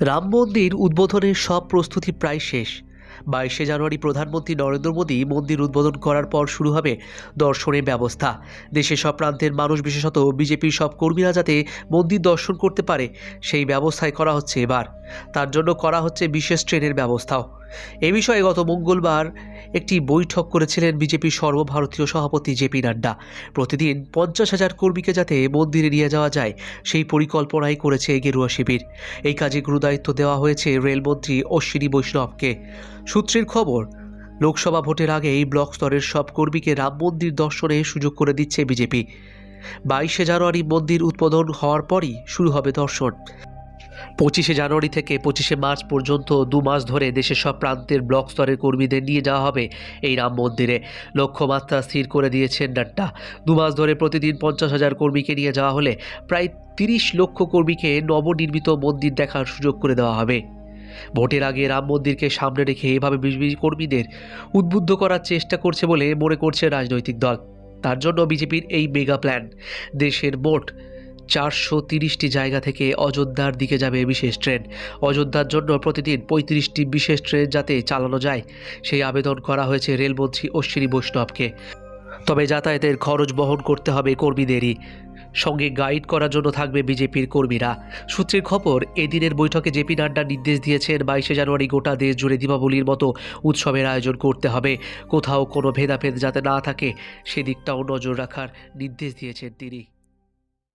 রাম মন্দির উদ্বোধনের সব প্রস্তুতি প্রায় শেষ। বাইশে জানুয়ারি প্রধানমন্ত্রী নরেন্দ্র মোদী মন্দির উদ্বোধন করার পর শুরু হবে দর্শনের ব্যবস্থা। দেশের সব প্রান্তের মানুষ, বিশেষত বিজেপির সব কর্মীরা যাতে মন্দির দর্শন করতে পারে, সেই ব্যবস্থায় করা হচ্ছে এবার। তার জন্য করা হচ্ছে বিশেষ ট্রেনের ব্যবস্থাও। এ বিষয়ে গত মঙ্গলবার একটি বৈঠক করেছিলেন বিজেপির সর্বভারতীয় সভাপতি জেপি নাড্ডা। প্রতিদিন পঞ্চাশ হাজার কর্মীকে যাতে মন্দিরে নিয়ে যাওয়া যায়, সেই পরিকল্পনাই করেছে গেরুয়া শিবির। এই কাজে গুরুদায়িত্ব দেওয়া হয়েছে রেলমন্ত্রী অশ্বিনী বৈষ্ণবকে। সূত্রের খবর, লোকসভা ভোটের আগে এই ব্লক স্তরের সব কর্মীকে রাম মন্দির দর্শনে সুযোগ করে দিচ্ছে বিজেপি। বাইশে জানুয়ারি মন্দির উদ্বোধন হওয়ার পরই শুরু হবে দর্শন। পঁচিশে জানুয়ারি থেকে পঁচিশে মার্চ পর্যন্ত দু মাস ধরে দেশের সব প্রান্তের ব্লক স্তরের কর্মীদের নিয়ে যাওয়া হবে এই রাম মন্দিরে। লক্ষ্যমাত্রা স্থির করে দিয়েছেন নাড্ডা। দু মাস ধরে প্রতিদিন পঞ্চাশ হাজার কর্মীকে নিয়ে যাওয়া হলে প্রায় তিরিশ লক্ষ কর্মীকে নবনির্মিত মন্দির দেখার সুযোগ করে দেওয়া হবে। ভোটের আগে রাম মন্দিরকে সামনে রেখে এভাবে বিজেপি কর্মীদের উদ্বুদ্ধ করার চেষ্টা করছে বলে মনে করছে রাজনৈতিক দল। তার জন্য বিজেপির এই মেগা প্ল্যান। দেশের মোট চারশো তিরিশটি জায়গা থেকে অযোধ্যার দিকে যাবে বিশেষ ট্রেন। অযোধ্যার জন্য প্রতিদিন পঁয়ত্রিশটি বিশেষ ট্রেন যাতে চালানো যায়। সেই আবেদন করা হয়েছে রেলমন্ত্রী অশ্বিনী বৈষ্ণবকে। তবে যাতায়াতের খরচ বহন করতে হবে কর্মীদেরই। সঙ্গে গাইড করার জন্য থাকবে বিজেপির কর্মীরা। সূত্রের খবর, এদিনের বৈঠকে জেপি নাড্ডা নির্দেশ দিয়েছেন, বাইশে জানুয়ারি গোটা দেশ জুড়ে দীপাবলির মতো উৎসবের আয়োজন করতে হবে। কোথাও কোনো ভেদাভেদ যাতে না থাকে, সেদিকটাও নজর রাখার নির্দেশ দিয়েছেন তিনি।